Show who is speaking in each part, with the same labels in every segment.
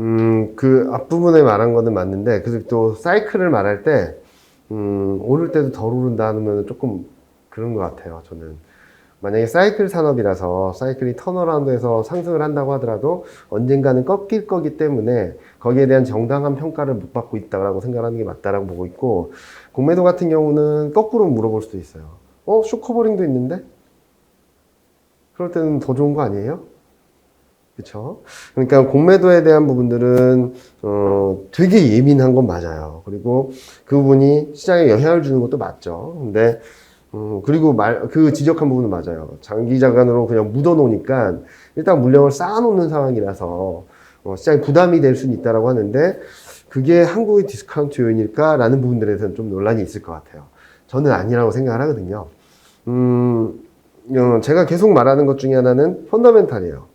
Speaker 1: 음, 그 앞부분에 말한 거는 맞는데, 그래서 또 사이클을 말할 때, 음, 오를 때도 덜 오른다 하면 조금 그런 것 같아요, 저는. 만약에 사이클 산업이라서 사이클이 턴어라운드에서 상승을 한다고 하더라도 언젠가는 꺾일 거기 때문에 거기에 대한 정당한 평가를 못 받고 있다고 생각하는 게 맞다라고 보고 있고 공매도 같은 경우는 거꾸로 물어볼 수도 있어요. 어, 쇼커버링도 있는데? 그럴 때는 더 좋은 거 아니에요? 그렇죠. 그러니까 공매도에 대한 부분들은 어, 되게 예민한 건 맞아요. 그리고 그 부분이 시장에 영향을 주는 것도 맞죠. 근데 음, 그리고 말, 그 지적한 부분은 맞아요. 장기 자간으로 그냥 묻어 놓으니까 일단 물량을 쌓아 놓는 상황이라서 어, 시장에 부담이 될 수는 있다라고 하는데 그게 한국의 디스카운트 요인일까라는 부분들에 대해서는 좀 논란이 있을 것 같아요. 저는 아니라고 생각을 하거든요. 음, 어, 제가 계속 말하는 것 중에 하나는 펀더멘탈이에요.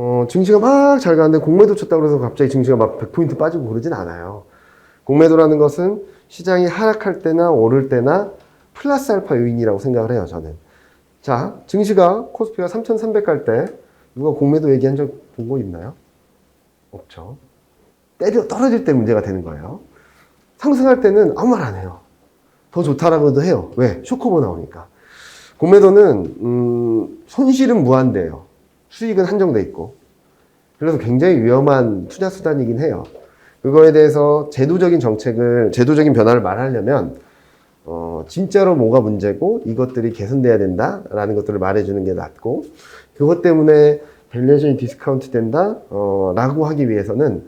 Speaker 1: 어, 증시가 막 잘 가는데 공매도 쳤다고 해서 갑자기 증시가 막 100포인트 빠지고 그러진 않아요. 공매도라는 것은 시장이 하락할 때나 오를 때나 플러스 알파 요인이라고 생각을 해요, 저는. 자, 증시가 코스피가 3,300 갈 때 누가 공매도 얘기한 적 본 거 있나요? 없죠. 때려 떨어질 때 문제가 되는 거예요. 상승할 때는 아무 말 안 해요. 더 좋다라고도 해요. 왜? 쇼커버 나오니까. 공매도는 음, 손실은 무한대예요. 수익은 한정돼 있고. 그래서 굉장히 위험한 투자 수단이긴 해요. 그거에 대해서 제도적인 정책을 제도적인 변화를 말하려면 어, 진짜로 뭐가 문제고 이것들이 개선돼야 된다라는 것들을 말해주는 게 낫고 그것 때문에 밸류에이션이 디스카운트 된다 어, 라고 하기 위해서는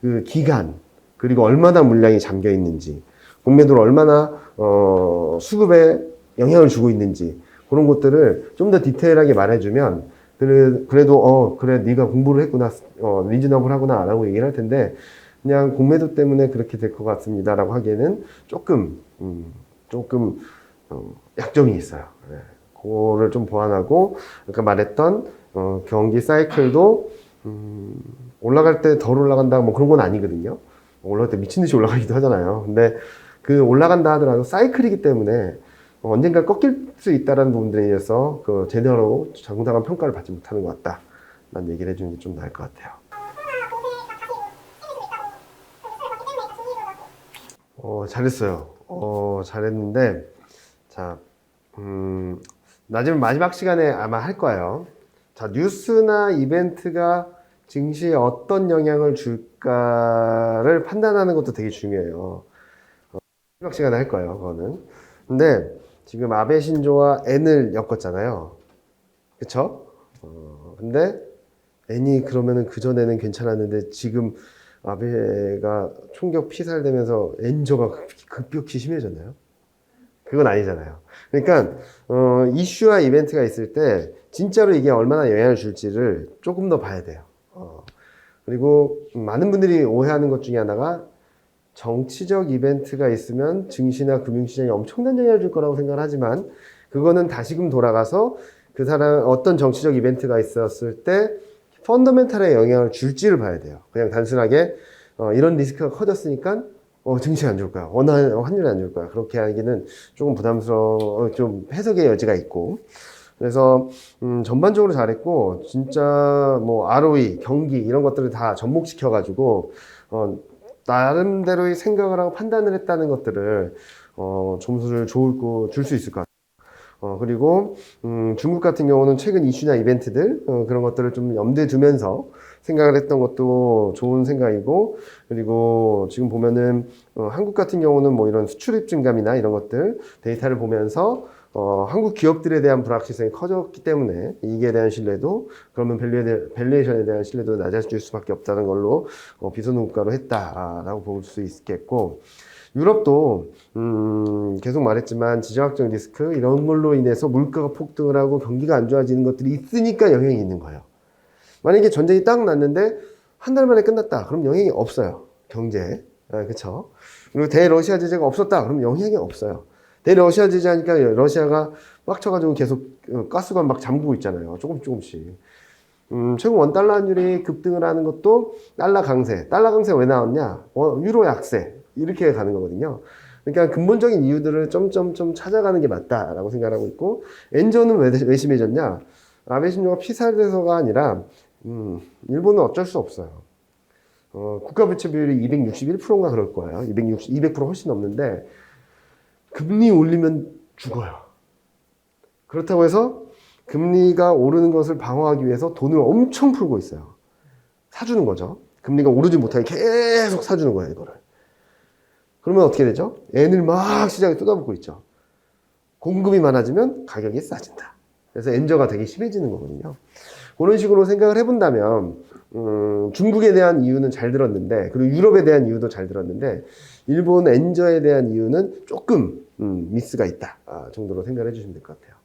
Speaker 1: 그 기간 그리고 얼마나 물량이 잠겨 있는지 공매도를 얼마나 어, 수급에 영향을 주고 있는지 그런 것들을 좀 더 디테일하게 말해주면 그래, 그래도 어 그래 네가 공부를 했구나 어 리즈너블 하구나 라고 얘기를 할 텐데 그냥 공매도 때문에 그렇게 될 것 같습니다 라고 하기에는 조금 음, 조금 어, 약점이 있어요. 네. 그거를 좀 보완하고 아까 말했던 어, 경기 사이클도 음, 올라갈 때 덜 올라간다 뭐 그런 건 아니거든요. 올라갈 때 미친 듯이 올라가기도 하잖아요. 근데 그 올라간다 하더라도 사이클이기 때문에 언젠가 꺾일 수 있다는 부분들에 의해서 그 제대로 정당한 평가를 받지 못하는 것 같다. 난 얘기를 해주는 게 좀 나을 것 같아요. 어, 잘했어요. 어, 잘했는데, 자, 음, 나중에 마지막 시간에 아마 할 거예요. 자, 뉴스나 이벤트가 증시에 어떤 영향을 줄까를 판단하는 것도 되게 중요해요. 어, 마지막 시간에 할 거예요, 그거는. 근데, 지금 아베 신조와 N을 엮었잖아요. 그쵸? 어, 근데 N이 그러면은 그전에는 괜찮았는데 지금 아베가 총격 피살되면서 N조가 급격히 심해졌나요? 그건 아니잖아요. 그러니까 어, 이슈와 이벤트가 있을 때 진짜로 이게 얼마나 영향을 줄지를 조금 더 봐야 돼요. 어, 그리고 많은 분들이 오해하는 것 중에 하나가 정치적 이벤트가 있으면 증시나 금융시장에 엄청난 영향을 줄 거라고 생각을 하지만 그거는 다시금 돌아가서 그 사람 어떤 정치적 이벤트가 있었을 때 펀더멘탈에 영향을 줄지를 봐야 돼요. 그냥 단순하게 어, 이런 리스크가 커졌으니까 어, 증시 안 줄 거야. 원화 환율이 안 줄 거야. 그렇게 하기는 조금 부담스러워, 좀 해석의 여지가 있고. 그래서 음, 전반적으로 잘했고 진짜 뭐 ROE, 경기 이런 것들을 다 접목시켜 가지고 어, 나름대로의 생각을 하고 판단을 했다는 것들을 어, 점수를 좋고 줄수 있을 것 같아요. 어, 그리고 음, 중국 같은 경우는 최근 이슈나 이벤트들 어, 그런 것들을 좀 염두에 두면서 생각을 했던 것도 좋은 생각이고 그리고 지금 보면은 어, 한국 같은 경우는 뭐 이런 수출입 증감이나 이런 것들 데이터를 보면서 어, 한국 기업들에 대한 불확실성이 커졌기 때문에 이익에 대한 신뢰도 그러면 밸류에 대, 밸류에이션에 대한 신뢰도 낮아질 수밖에 없다는 걸로 어, 비선호가로 했다라고 볼 수 있겠고 유럽도 음, 계속 말했지만 지정학적 리스크 이런 걸로 인해서 물가가 폭등을 하고 경기가 안 좋아지는 것들이 있으니까 영향이 있는 거예요. 만약에 전쟁이 딱 났는데 한 달 만에 끝났다. 그럼 영향이 없어요. 경제에. 아, 그쵸? 그리고 대러시아 제재가 없었다. 그럼 영향이 없어요. 대러시아 제재하니까 러시아가 빡쳐가지고 계속 어, 가스관 막 잠그고 있잖아요. 조금 조금씩. 음, 최근 원 달러 환율이 급등을 하는 것도 달러 강세. 달러 강세 왜 나왔냐? 어, 유로 약세. 이렇게 가는 거거든요. 그러니까 근본적인 이유들을 점점점 찾아가는 게 맞다라고 생각하고 있고, 엔저는 왜, 왜 심해졌냐? 아베 신조가 피살돼서가 아니라, 음, 일본은 어쩔 수 없어요. 어, 국가 부채 비율이 261%인가 그럴 거예요. 260, 200% 훨씬 넘는데 금리 올리면 죽어요. 그렇다고 해서 금리가 오르는 것을 방어하기 위해서 돈을 엄청 풀고 있어요. 사주는 거죠. 금리가 오르지 못하게 계속 사주는 거예요, 이거를. 그러면 어떻게 되죠? N을 막 시장에 쏟아붓고 있죠. 공급이 많아지면 가격이 싸진다. 그래서 엔저가 되게 심해지는 거거든요. 그런 식으로 생각을 해본다면, 음, 중국에 대한 이유는 잘 들었는데, 그리고 유럽에 대한 이유도 잘 들었는데, 일본 엔저에 대한 이유는 조금, 음, 미스가 있다. 아, 정도로 생각을 해주시면 될 것 같아요.